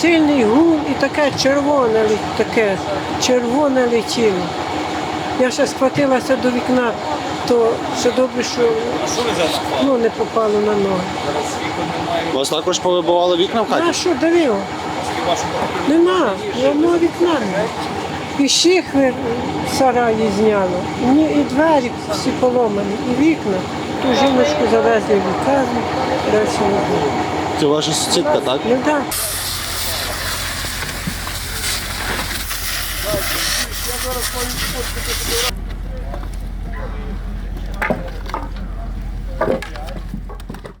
Сильний гум і таке червоне таке червоне летіло. Я ще схватилася до вікна, то все добре, що ну, не попало на ноги. У вас також повибували вікна в хаті? А що давило? Нема, одного вікна. немає. І шихви в сараї зняло, і двері всі поломані, і вікна. Ту жіночку завезли в лікарню, далі не було. Це ваша сусідка, так? Ну так.